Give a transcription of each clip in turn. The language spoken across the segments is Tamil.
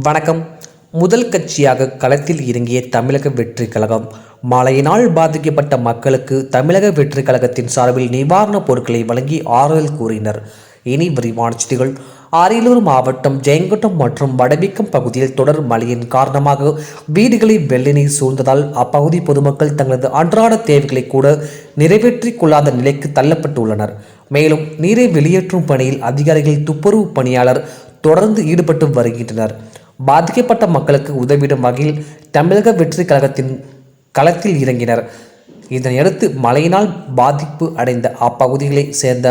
வணக்கம். முதல் கட்சியாக களத்தில் இறங்கிய தமிழக வெற்றி கழகம். மழையினால் பாதிக்கப்பட்ட மக்களுக்கு தமிழக வெற்றி கழகத்தின் சார்பில் நிவாரணப் பொருட்களை வழங்கி ஆறுதல் கூறினர். இனி விரிவான செய்திகள். அரியலூர் மாவட்டம் ஜெயங்கொட்டம் மற்றும் வடபிக்கம் பகுதியில் தொடர் மழையின் காரணமாக வீடுகளில் வெள்ள நீர் சூழ்ந்ததால் அப்பகுதி பொதுமக்கள் தங்களது அன்றாட தேவைகளை கூட நிறைவேற்றிக் கொள்ளாத நிலைக்கு தள்ளப்பட்டுள்ளனர். மேலும் நீரை வெளியேற்றும் பணியில் அதிகாரிகள் துப்புரவு பணியாளர் தொடர்ந்து ஈடுபட்டு வருகின்றனர். பாதிக்கப்பட்ட மக்களுக்கு உதவிடும் வகையில் தமிழக வெற்றி கழகத்தின் களத்தில் இறங்கினர். இதனையடுத்து மழையினால் பாதிப்பு அடைந்த அப்பகுதிகளை சேர்ந்த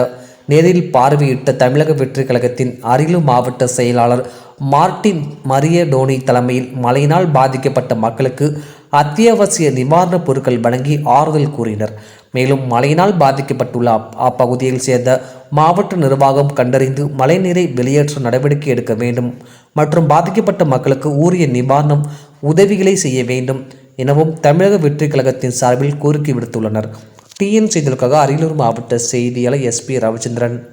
நேரில் பார்வையிட்ட தமிழக வெற்றி கழகத்தின் அரியலூர் மாவட்ட செயலாளர் மார்ட்டின் மரிய டோனி தலைமையில் மழையினால் பாதிக்கப்பட்ட மக்களுக்கு அத்தியாவசிய நிவாரணப் பொருட்கள் வழங்கி ஆறுதல் கூறினர். மேலும் மழையினால் பாதிக்கப்பட்டுள்ள அப்பகுதியில் சேர்ந்த மாவட்ட நிர்வாகம் கண்டறிந்து மழைநீரை வெளியேற்ற நடவடிக்கை எடுக்க வேண்டும் மற்றும் பாதிக்கப்பட்ட மக்களுக்கு உரிய நிவாரணம் உதவிகளை செய்ய வேண்டும் எனவும் தமிழக வெற்றி கழகத்தின் சார்பில் கோரிக்கை விடுத்துள்ளனர். டிஎன் செய்திகளுக்காக அரியலூர் மாவட்ட செய்தியாளர் எஸ்பி ரவிச்சந்திரன்.